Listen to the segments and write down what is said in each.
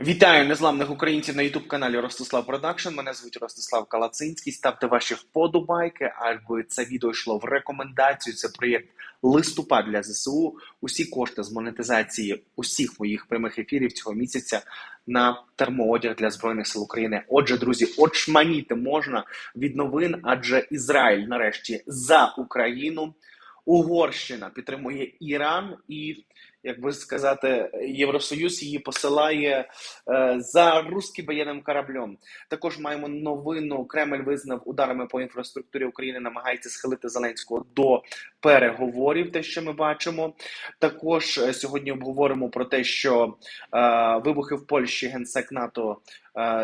Вітаю незламних українців на youtube каналі Ростислав Продакшн. Мене звуть Ростислав Калацинський. Ставте ваші вподобайки, аби це відео йшло в рекомендацію. Це проєкт листопад для ЗСУ. Усі кошти з монетизації усіх моїх прямих ефірів цього місяця на термоодяг для збройних сил України. Отже, друзі, очманіти можна від новин, адже Ізраїль нарешті за Україну. Угорщина підтримує Іран і, як би сказати, Євросоюз її посилає е, за русським воєнним кораблем. Також маємо новину. Кремль визнав ударами по інфраструктурі України, намагається схилити Зеленського до переговорів. Те, що ми бачимо. Також е, сьогодні обговоримо про те, що е, вибухи в Польщі генсек НАТО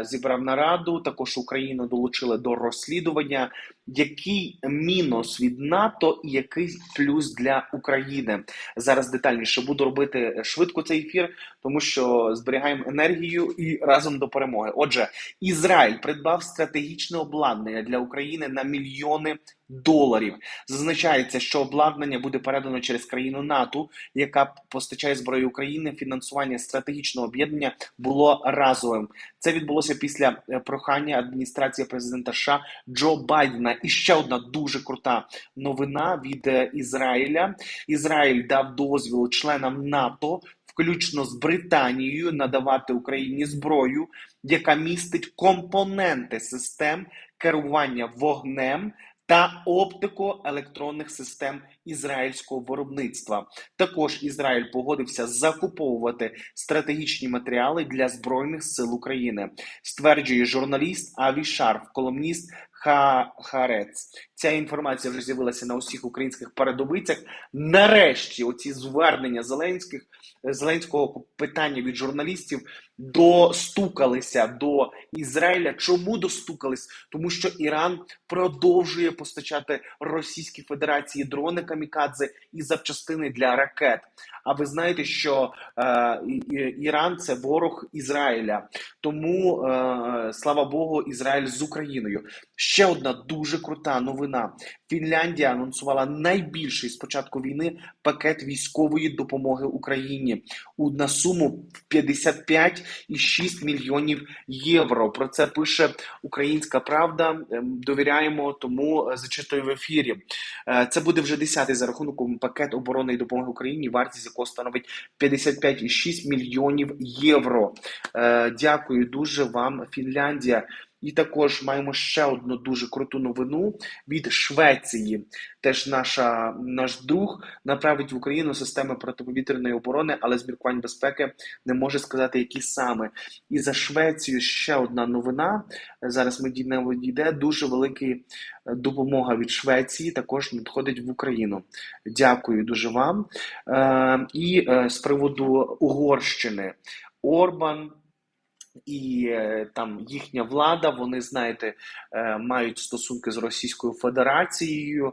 зібрав нараду. Також Україну долучили до розслідування. Який мінус від НАТО і який плюс для України зараз детальніше буду робити швидко цей ефір, тому що зберігаємо енергію і разом до перемоги. Отже, Ізраїль придбав стратегічне обладнання для України на мільйони доларів. Зазначається, що обладнання буде передано через країну НАТО, яка постачає зброю України. Фінансування стратегічного об'єднання було разовим. Це відбулося після е, прохання адміністрації президента США Джо Байдена. І ще одна дуже крута новина від е, Ізраїля. Ізраїль дав дозвіл членам НАТО. Включно з Британією надавати Україні зброю, яка містить компоненти систем керування вогнем та оптико-електронних систем ізраїльського виробництва. Також Ізраїль погодився закуповувати стратегічні матеріали для збройних сил України, стверджує журналіст Аві Шарф, колумніст Ха Харец. Ця інформація вже з'явилася на усіх українських передовицях. Нарешті, оці звернення Зеленських Зеленського питання від журналістів достукалися до Ізраїля. Чому достукались? Тому що Іран продовжує постачати Російській Федерації дрони камікадзе і запчастини для ракет. А ви знаєте, що е, Іран це ворог Ізраїля, тому е, слава Богу, Ізраїль з Україною. Ще одна дуже крута новина: Фінляндія анонсувала найбільший з початку війни пакет військової допомоги Україні у на суму 55,6 мільйонів євро. Про це пише Українська Правда. Ем, довіряємо, тому зачитую в ефірі. Е, це буде вже 10-й за рахунком пакет оборонної допомоги Україні, вартість якого становить 55,6 мільйонів євро. Е, дякую дуже вам, Фінляндія. І також маємо ще одну дуже круту новину від Швеції. Теж наша наш друг направить в Україну системи протиповітряної оборони, але з міркувань безпеки не може сказати, які саме. І за Швецію ще одна новина. Зараз ми дійдемо дійде. Дуже велика допомога від Швеції. Також надходить в Україну. Дякую дуже вам. Е, І е, з приводу Угорщини Орбан і е, там їхня влада, вони знаєте, е, мають стосунки з Російською Федерацією,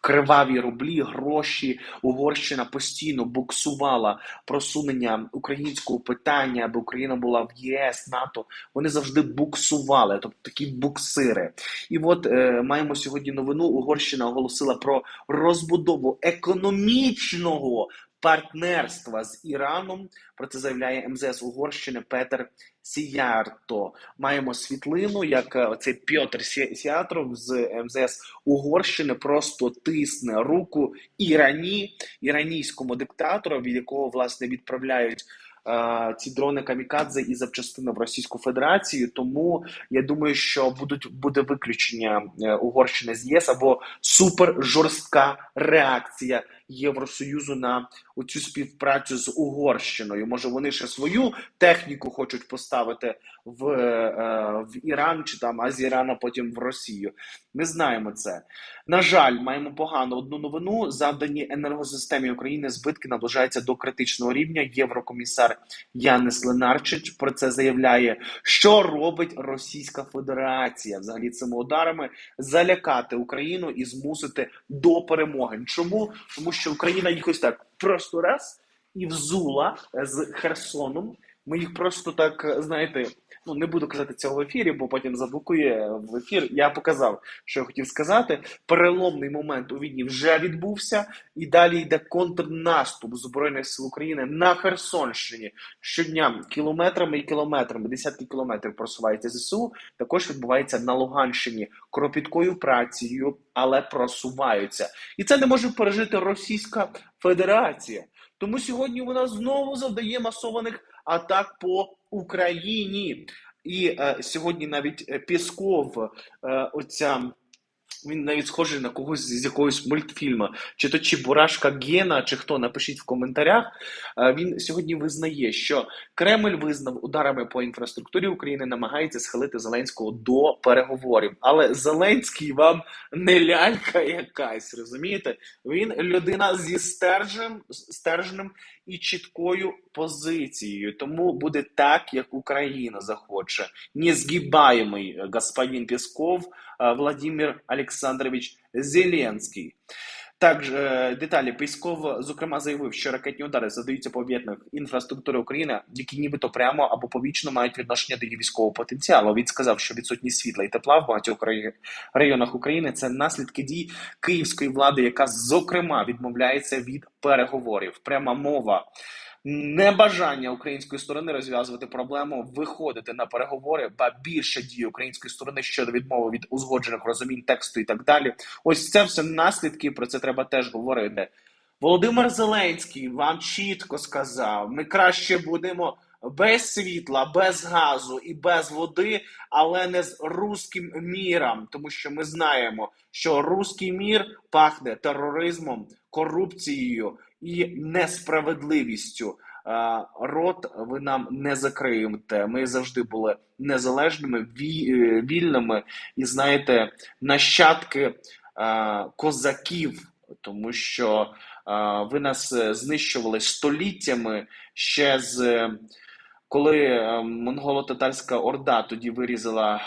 криваві рублі, гроші. Угорщина постійно буксувала просунення українського питання, аби Україна була в ЄС, НАТО. Вони завжди буксували, тобто такі буксири. І от е, маємо сьогодні новину. Угорщина оголосила про розбудову економічного партнерства з Іраном. Про це заявляє МЗС Угорщини Петер Сіярто. Маємо світлину, як е, цей Пьотр Сіатров з МЗС Угорщини просто тисне руку ірані, іранійському диктатору, від якого власне відправляють. Е, ці дрони камікадзе і запчастини в Російську Федерацію. Тому я думаю, що будуть буде виключення е, Угорщини з ЄС або супер жорстка реакція Євросоюзу на оцю співпрацю з Угорщиною. Може, вони ще свою техніку хочуть поставити в е, в Іран чи там а з Ірана потім в Росію. Ми знаємо це. На жаль, маємо погану одну новину. Завдані енергосистемі України збитки наближаються до критичного рівня. Єврокомісар Янис Ленарчич про це заявляє, що робить Російська Федерація взагалі цими ударами залякати Україну і змусити до перемоги. Чому тому, що Україна їх ось так просто раз і взула з Херсоном. Ми їх просто так, знаєте, ну не буду казати цього в ефірі, бо потім заблокує в ефір. Я показав, що я хотів сказати. Переломний момент у Відні вже відбувся, і далі йде контрнаступ Збройних сил України на Херсонщині. Щодня кілометрами і кілометрами, десятки кілометрів просувається ЗСУ. Також відбувається на Луганщині кропіткою працею, але просуваються. І це не може пережити Російська Федерація. Тому сьогодні вона знову завдає масованих атак по Україні. І е, сьогодні навіть е, Пєсков, е, оця він навіть схожий на когось з якогось мультфільму, чи то Чебурашка Гена, чи хто напишіть в коментарях. Е, Він сьогодні визнає, що Кремль визнав ударами по інфраструктурі України, намагається схилити Зеленського до переговорів. Але Зеленський вам не лялька якась, розумієте? Він людина зі стержем, стержнем і чіткою позицією. Тому буде так, як Україна захоче. Незгибаємий господин Песков э, Владимир Олександрович Зеленський. Також е, деталі Пісков, зокрема, заявив, що ракетні удари задаються по об'єднаних інфраструктури України, які нібито прямо або побічно мають відношення до її військового потенціалу. Він сказав, що відсутність світла і тепла в багатьох районах України це наслідки дій київської влади, яка зокрема відмовляється від переговорів. Пряма мова. Небажання української сторони розв'язувати проблему, виходити на переговори, ба більше дії української сторони щодо відмови від узгоджених розумінь тексту і так далі. Ось це все наслідки. Про це треба теж говорити. Володимир Зеленський вам чітко сказав: ми краще будемо без світла, без газу і без води, але не з руським міром, тому що ми знаємо, що руський мір пахне тероризмом, корупцією і несправедливістю. Рот ви нам не закриєте. Ми завжди були незалежними, е, вільними і знаєте, нащадки козаків, тому що ви нас е, знищували століттями ще з е, коли е, монголо-татарська орда тоді вирізала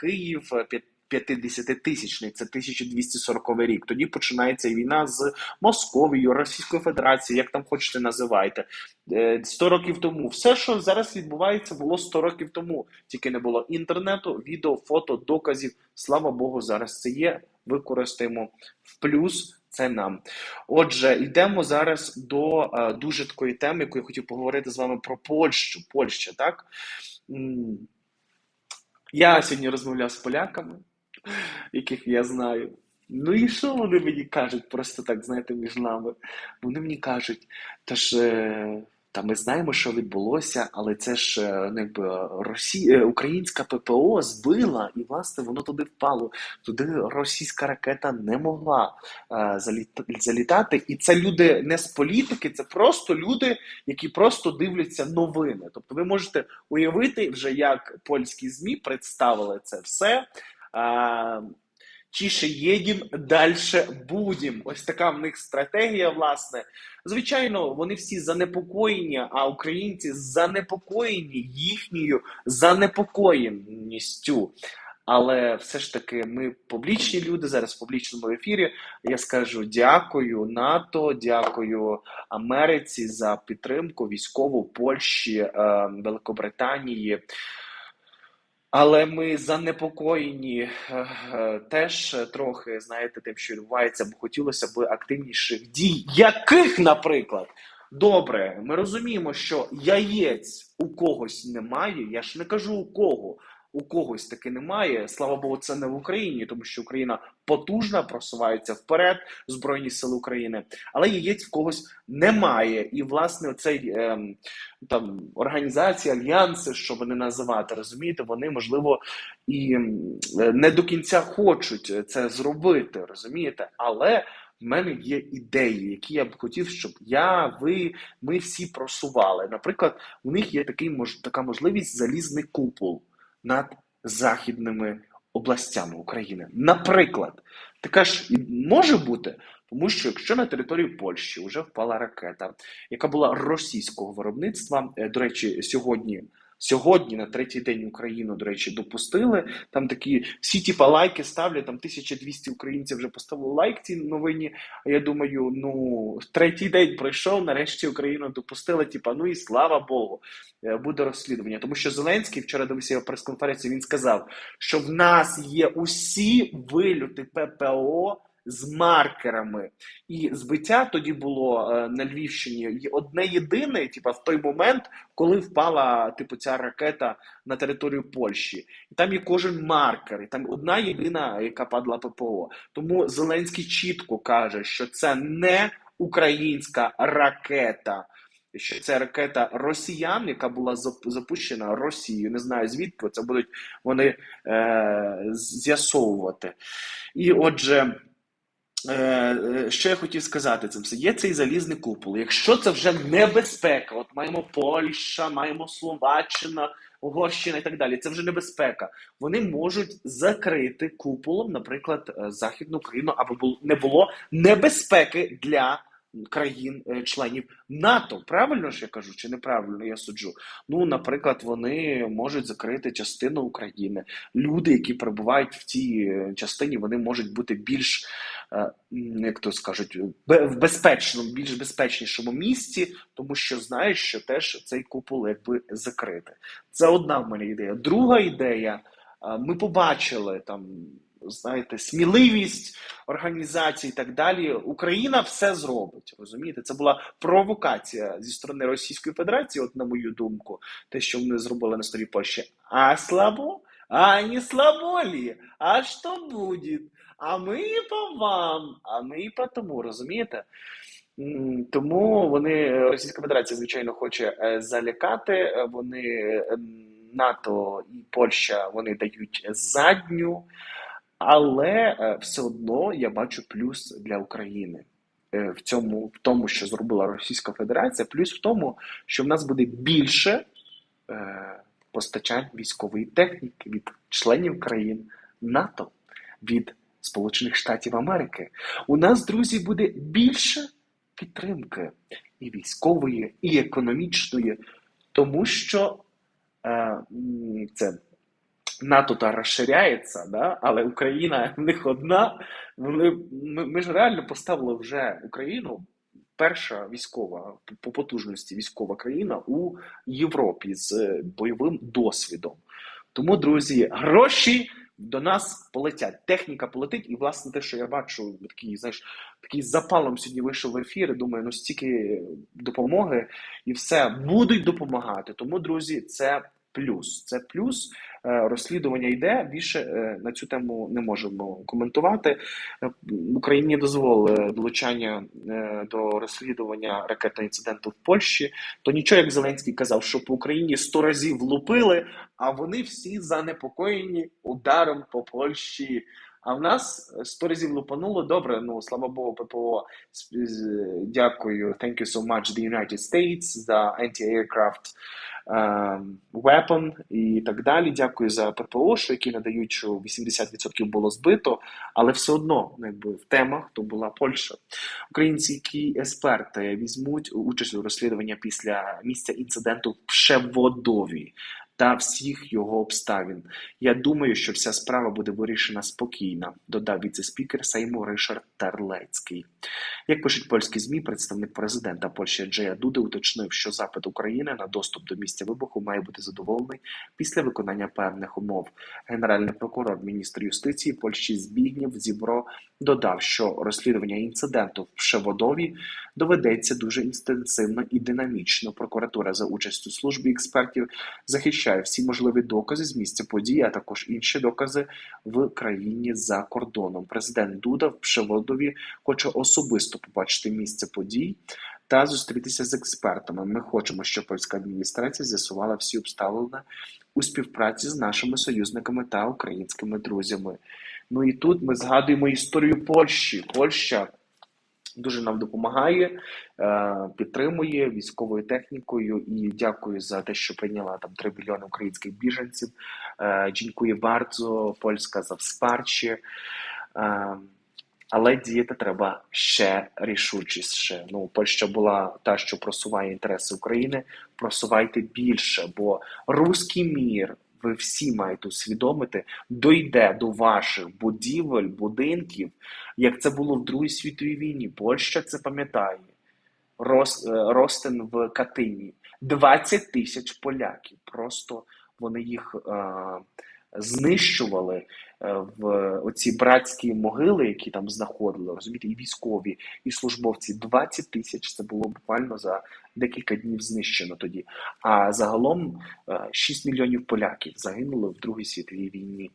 Київ. п'ят- 50-тисячний, це 1240 рік. Тоді починається війна з Московією, Російською Федерацією, як там хочете називайте. Е, 100 років тому. Все, що зараз відбувається, було 100 років тому. Тільки не було інтернету, відео, фото, доказів. Слава Богу, зараз це є. Використаємо в плюс. Це нам. Отже, йдемо зараз до е, дуже такої теми, яку я хотів поговорити з вами про Польщу. Польща, так? Я сьогодні розмовляв з поляками, яких я знаю. Ну і що вони мені кажуть, просто так, знаєте, між нами? Вони мені кажуть, та ж е, та ми знаємо, що відбулося, але це ж е, ну, якби Росі... е, українська ППО збила, і власне воно туди впало. Туди російська ракета не могла е, заліт... залітати. І це люди не з політики, це просто люди, які просто дивляться новини. Тобто ви можете уявити вже, як польські ЗМІ представили це все. Тіше їдім, далі будім. Ось така в них стратегія, власне. Звичайно, вони всі занепокоєні, а українці занепокоєні їхньою занепокоєністю. Але все ж таки, ми публічні люди зараз в публічному ефірі. Я скажу дякую НАТО, дякую Америці за підтримку військову Польщі, е, Великобританії. Але ми занепокоєні е, е, теж трохи, знаєте, тим, що відбувається, бо хотілося б активніших дій. Яких, наприклад? Добре, ми розуміємо, що яєць у когось немає. Я ж не кажу у кого. У когось таки немає. Слава Богу, це не в Україні, тому що Україна потужна, просувається вперед, Збройні Сили України, але яєць в когось немає. І, власне, цей ем, там організації, альянси, що вони називати, розумієте, вони можливо і не до кінця хочуть це зробити, розумієте, але. В мене є ідеї, які я б хотів, щоб я, ви, ми всі просували. Наприклад, у них є такий мож, така можливість залізний купол над західними областями України. Наприклад, така ж може бути, тому що якщо на території Польщі вже впала ракета, яка була російського виробництва, е, до речі, сьогодні Сьогодні, на третій день Україну, до речі, допустили. Там такі всі типа лайки ставлять. Там 1200 українців вже поставили лайк цій новині. А я думаю, ну третій день пройшов. Нарешті Україну допустили. Типа, ну і слава Богу, е, буде розслідування. Тому що Зеленський вчора дивився його прес-конференції. Він сказав, що в нас є усі вильоти ППО з маркерами. І збиття тоді було е, на Львівщині одне єдине, типу, в той момент, коли впала типу, ця ракета на територію Польщі. І там є кожен маркер, і там одна єдина, яка падала ППО. Тому Зеленський чітко каже, що це не українська ракета. Що це ракета росіян, яка була запущена Росією. Не знаю звідки це будуть вони е, з'ясовувати. І отже, що я хотів сказати цим? Є цей залізний купол. Якщо це вже небезпека, от маємо Польща, маємо Словаччина, Угорщина і так далі. Це вже небезпека. Вони можуть закрити куполом, наприклад, е, Західну Україну, аби не було небезпеки для країн-членів НАТО. Правильно ж я кажу, чи неправильно я суджу? Ну, наприклад, вони можуть закрити частину України. Люди, які перебувають в цій частині, вони можуть бути більш Е, як то скажуть, в безпечному, більш безпечнішому місці, тому що знаєш, що теж цей купол якби закрити. Це одна в мене ідея. Друга ідея, е, ми побачили там. Знаєте, сміливість організацій і так далі. Україна все зробить. Розумієте, це була провокація зі сторони Російської Федерації, от на мою думку, те, що вони зробили на стороні Польщі. А слабо? А не слабо лі? А що буде? а ми по вам, а ми по тому, розумієте? Тому вони Російська Федерація, звичайно, хоче е, залякати. Вони е, НАТО і Польща вони дають задню, але все одно я бачу плюс для України. В цьому, в тому, що зробила Російська Федерація, плюс в тому, що в нас буде більше е, постачань військової техніки від членів країн НАТО, від Сполучених Штатів Америки, у нас, друзі, буде більше підтримки і військової, і економічної, тому що е, це НАТО та розширяється, да? але Україна в них одна. Ми, ми ж реально поставили вже Україну. Перша військова по потужності військова країна у Європі з бойовим досвідом. Тому, друзі, гроші до нас полетять. Техніка полетить, і власне те, що я бачу, такий знаєш, такий запалом сьогодні вийшов в ефір. і Думаю, ну стільки допомоги і все будуть допомагати. Тому, друзі, це плюс. Це плюс. Е, розслідування йде. Більше е, на цю тему не можемо коментувати. Е, Україні дозволили долучання до розслідування ракетного інциденту в Польщі. То нічого, як Зеленський казав, що по Україні сто разів влупили, а вони всі занепокоєні ударом по Польщі. А в нас сто разів лупануло добре. Ну слава Богу, ППО дякую. Thank you so much, the United States, за anti-aircraft weapon і так далі. Дякую за ППО, що які надають, що 80% було збито, але все одно, ну, якби в темах то була Польща. Українські експерти візьмуть участь у розслідуванні після місця інциденту в Пшеводові та всіх його обставин. Я думаю, що вся справа буде вирішена спокійно, додав віце-спікер Сейму Ришард Терлецький. Як пишуть польські змі, представник президента Польщі Джея Дуди уточнив, що запит України на доступ до місця вибуху має бути задоволений після виконання певних умов. Генеральний прокурор, міністр юстиції Польщі Збігнєв Зібро додав, що розслідування інциденту в Пшеводові доведеться дуже інтенсивно і динамічно. Прокуратура за участю служби експертів захищає всі можливі докази з місця події, а також інші докази в країні за кордоном. Президент Дуда в Пшеводові хоче особисто побачити місце подій. Та зустрітися з експертами. Ми хочемо, щоб польська адміністрація з'ясувала всі обставини у співпраці з нашими союзниками та українськими друзями. Ну і тут ми згадуємо історію Польщі. Польща дуже нам допомагає, е, підтримує військовою технікою і дякую за те, що прийняла там 3 мільйони українських біженців. Dziękuję bardzo Польська за wsparcie. Але діяти треба ще рішучіше. Ну, Польща була та, що просуває інтереси України. Просувайте більше, бо руський мір, ви всі маєте усвідомити, дойде до ваших будівель, будинків, як це було в Другій світовій війні. Польща це пам'ятає. Рос, е, Ростин в Катині. 20 тисяч поляків. Просто вони їх е, знищували в оці братські могили, які там знаходили, розумієте, і військові, і службовці. 20 тисяч це було буквально за декілька днів знищено тоді. А загалом е, 6 мільйонів поляків загинули в Другій світовій війні.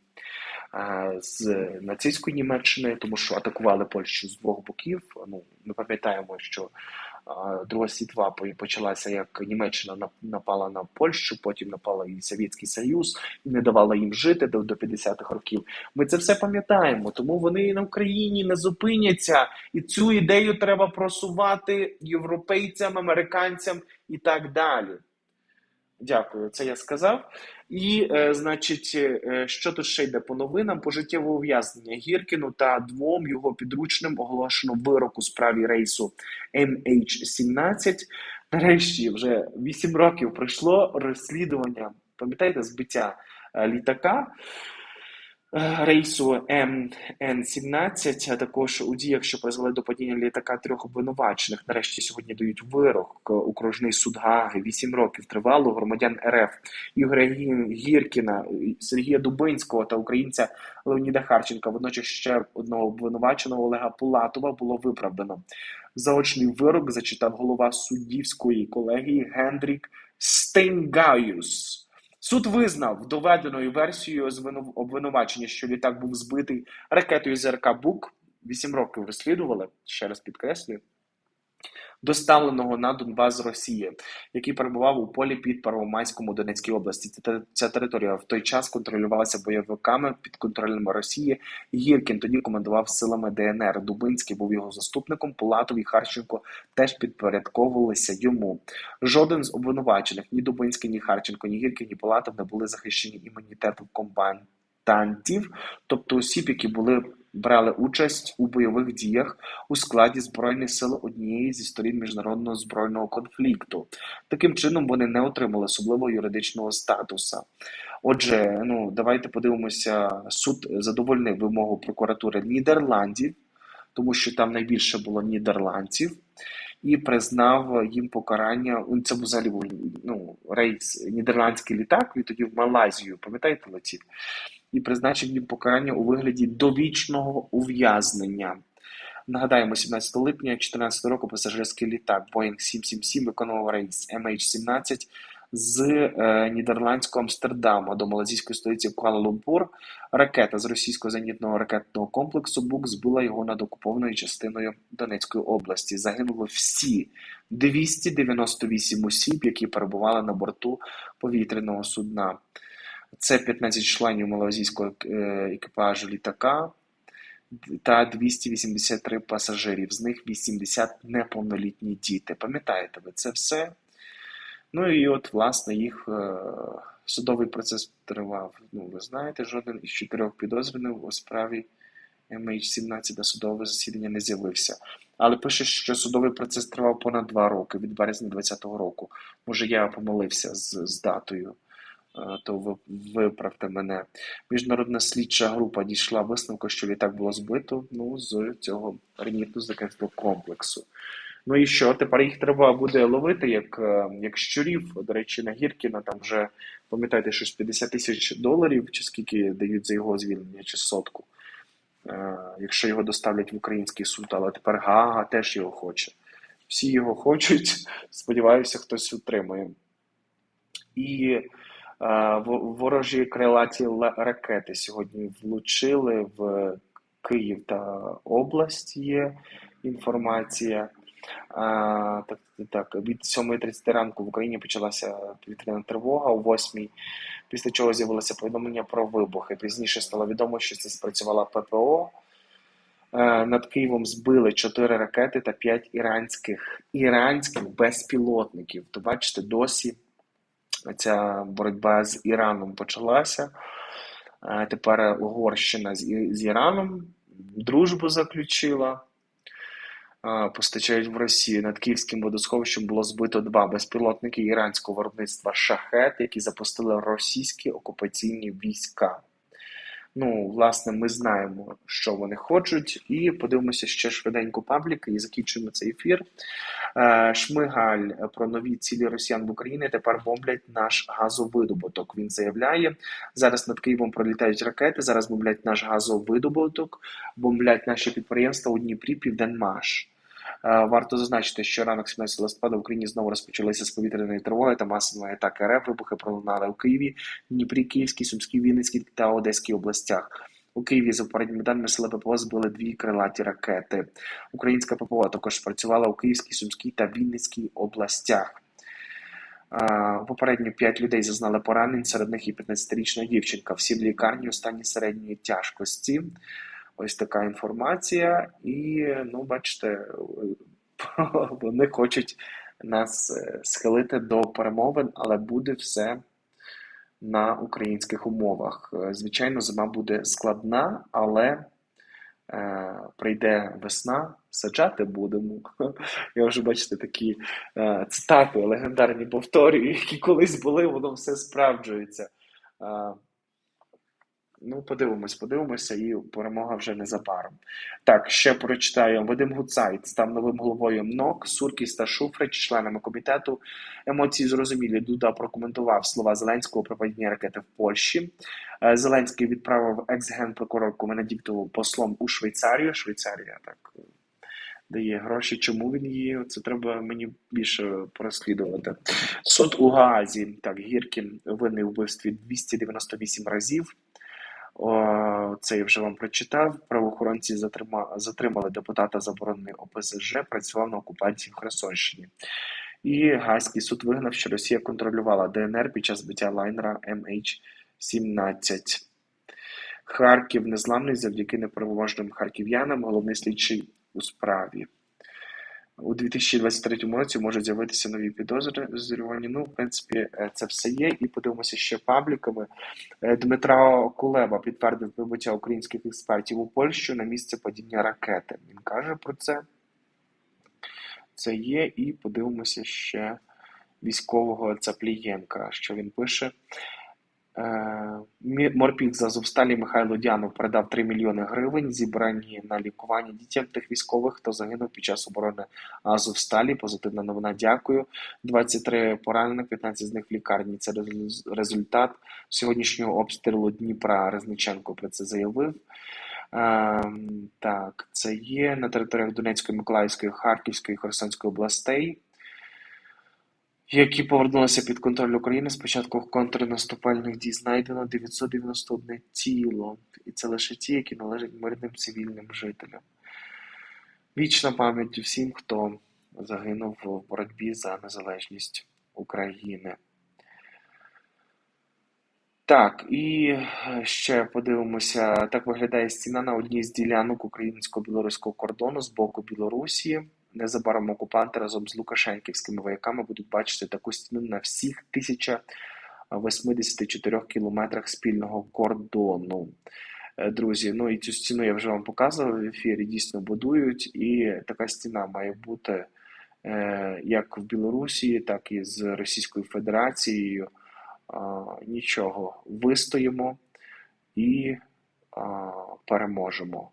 Е, З нацистської Німеччини, тому що атакували Польщу з двох боків. Ну ми пам'ятаємо, що Друга світова почалася, як Німеччина напала на Польщу, потім напала і Совєтський Союз, і не давала їм жити до, до 50-х років. Ми це все пам'ятаємо, тому вони на Україні не зупиняться, і цю ідею треба просувати європейцям, американцям і так далі. Дякую, це я сказав. І, е, значить, е, що тут ще йде по новинам? Пожиттєве ув'язнення Гіркіну та двом його підручним оголошено вирок у справі рейсу MH17. Нарешті вже 8 років пройшло розслідування, пам'ятаєте, збиття е, літака е, рейсу МН-17, а також у діях, що призвели до падіння літака трьох обвинувачених. Нарешті сьогодні дають вирок. Окружний суд Гаги 8 років тривало громадян РФ Ігоря Гіркіна, Сергія Дубинського та українця Леоніда Харченка. Водночас ще одного обвинуваченого Олега Пулатова було виправдано. Заочний вирок зачитав голова суддівської колегії Гендрік Стейнгаюс. Суд визнав доведеною версією обвинувачення, що літак був збитий ракетою ЗРК БУК. Вісім років розслідували, ще раз підкреслюю, доставленого на Донбас з Росії, який перебував у полі під Первомайському Донецькій області. Ця, територія в той час контролювалася бойовиками під контролем Росії. Гіркін тоді командував силами ДНР. Дубинський був його заступником. Пулатов і Харченко теж підпорядковувалися йому. Жоден з обвинувачених ні Дубинський, ні Харченко, ні Гіркін, ні Пулатов не були захищені імунітетом комбатантів, тобто осіб, які були брали участь у бойових діях у складі збройних сил однієї зі сторін міжнародного збройного конфлікту. Таким чином вони не отримали особливого юридичного статуса. Отже, ну давайте подивимося. Суд задовольнив вимогу прокуратури Нідерландів, тому що там найбільше було нідерландців, і признав їм покарання. ну, Це був взагалі ну, рейс нідерландський літак. Він тоді в Малайзію, пам'ятаєте, летів? І призначив їм покарання у вигляді довічного ув'язнення. Нагадаємо, 17 липня 2014 року пасажирський літак Boeing 777 виконував рейс MH17 з е, нідерландського Амстердаму до малазійської столиці Куала-Лумпур. Ракета з російського зенітного ракетного комплексу БУК збила його над окупованою частиною Донецької області. Загинули всі 298 осіб, які перебували на борту повітряного судна. Це 15 членів малазійського е, екіпажу літака та 283 пасажирів, з них 80 неповнолітні діти. Пам'ятаєте ви це все? Ну і от, власне, їх е, судовий процес тривав. Ну, ви знаєте, жоден із чотирьох підозрюваних у справі MH17 на судове засідання не з'явився. Але пише, що судовий процес тривав понад два роки, від березня 2020 року. Може, я помилився з, з датою, то виправте мене. Міжнародна слідча група дійшла висновку, що літак було збито ну, з цього ренітно-закинського комплексу. Ну і що? Тепер їх треба буде ловити як, е, як щурів. До речі, на Гіркіна там вже, пам'ятаєте, щось 50 тисяч доларів, чи скільки дають за його звільнення, чи сотку. Е, Якщо його доставлять в український суд, але тепер Гага теж його хоче. Всі його хочуть, сподіваюся, хтось утримує. І е, ворожі крилаті ракети сьогодні влучили в Київ та область. Є інформація. Так, так, від 7.30 ранку в Україні почалася повітряна тривога о 8 після чого з'явилося повідомлення про вибухи. Пізніше стало відомо, що це спрацювала ППО. Е, Над Києвом збили 4 ракети та 5 іранських іранських безпілотників. То бачите, досі ця боротьба з Іраном почалася. Е, Тепер Угорщина з, Іраном дружбу заключила. Постачають в Росію над Київським водосховищем було збито два безпілотники іранського виробництва шахет, які запустили російські окупаційні війська. Ну, власне, ми знаємо, що вони хочуть, і подивимося ще швиденько пабліки і закінчуємо цей ефір. Е, Шмигаль про нові цілі росіян в Україні тепер бомблять наш газовидобуток. Він заявляє, зараз над Києвом пролітають ракети. Зараз бомблять наш газовидобуток, бомблять наші підприємства у Дніпрі, Південмаш. Е, варто зазначити, що ранок 17 листопада в Україні знову розпочалися з повітряної тривоги та масової атаки РФ. Вибухи пролунали у Києві, Дніпрі, Київській, Сумській, Вінницькій та Одеській областях. У Києві за попередніми даними сили ППО збили дві крилаті ракети. Українська ППО також працювала у Київській, Сумській та Вінницькій областях. Е, попередньо 5 людей зазнали поранень, серед них і 15-річна дівчинка. Всі в лікарні у стані середньої тяжкості. Ось така інформація, і ну, бачите, вони хочуть нас е, схилити до перемовин, але буде все на українських умовах. Е, звичайно, зима буде складна, але е, прийде весна, саджати будемо. Я вже бачите такі е, цитати легендарні повторюю, які колись були, воно все справджується. Ну, подивимось, подивимося, і перемога вже незабаром. Так, ще прочитаю. Вадим Гуцайт став новим головою МНОК, Суркіс та Шуфрич, членами комітету. Емоції зрозумілі. Дуда прокоментував слова Зеленського про падіння ракети в Польщі. Е, Зеленський відправив екс-генпрокурорку Венедіктову послом у Швейцарію. Швейцарія так дає гроші. Чому він її? Це треба мені більше розслідувати. Суд у Гаазі так Гіркін винний вбивстві 298 разів. Це я вже вам прочитав. Правоохоронці затримали депутата заборонений ОПЗЖ, працював на окупації в Херсонщині. І Гаазький суд вигнав, що Росія контролювала ДНР під час збиття лайнера MH17. Харків незламний завдяки неправоможним харків'янам, головний слідчий у справі. У 2023 році можуть з'явитися нові підозрювані. Ну, в принципі, е, це все є. І подивимося ще пабліками. Е, Дмитро Кулеба підтвердив прибуття українських експертів у Польщу на місце падіння ракети. Він каже про це. Це є, і подивимося ще військового Цаплієнка, що він пише. Е, Морпік з Азовсталі Михайло Дянов передав 3 мільйони гривень, зібрані на лікування дітям тих військових, хто загинув під час оборони Азовсталі. Позитивна новина. Дякую. 23 поранених, 15 з них в лікарні. Це результат сьогоднішнього обстрілу Дніпра. Резниченко про це заявив. Ем, так, це є на територіях Донецької, Миколаївської, Харківської, Херсонської областей які повернулися під контроль України з початку контрнаступальних дій, знайдено 991 тіло, і це лише ті, які належать мирним цивільним жителям. Вічна пам'ять всім, хто загинув в боротьбі за незалежність України. Так, і ще подивимося, так виглядає стіна на одній з ділянок українсько-білоруського кордону з боку Білорусі. Незабаром окупанти разом з Лукашенківськими вояками будуть бачити таку стіну на всіх 1084 кілометрах спільного кордону. Е, друзі, ну і цю стіну я вже вам показував в ефірі. Дійсно будують, і така стіна має бути е, як в Білорусі, так і з Російською Федерацією. Нічого вистоїмо і переможемо,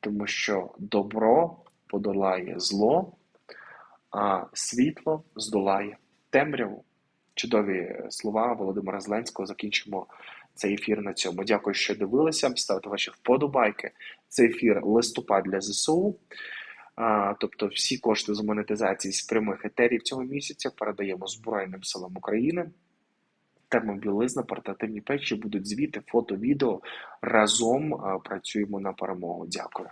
тому що добро подолає зло, а світло здолає темряву. Чудові слова Володимира Зеленського. Закінчимо цей ефір на цьому. Дякую, що дивилися. Ставте ваші вподобайки. Цей ефір листопад для ЗСУ. А, Тобто, всі кошти з монетизації з прямих етерів цього місяця передаємо Збройним силам України. Термобілизна, портативні печі будуть звіти, фото, відео. Разом працюємо на перемогу. Дякую.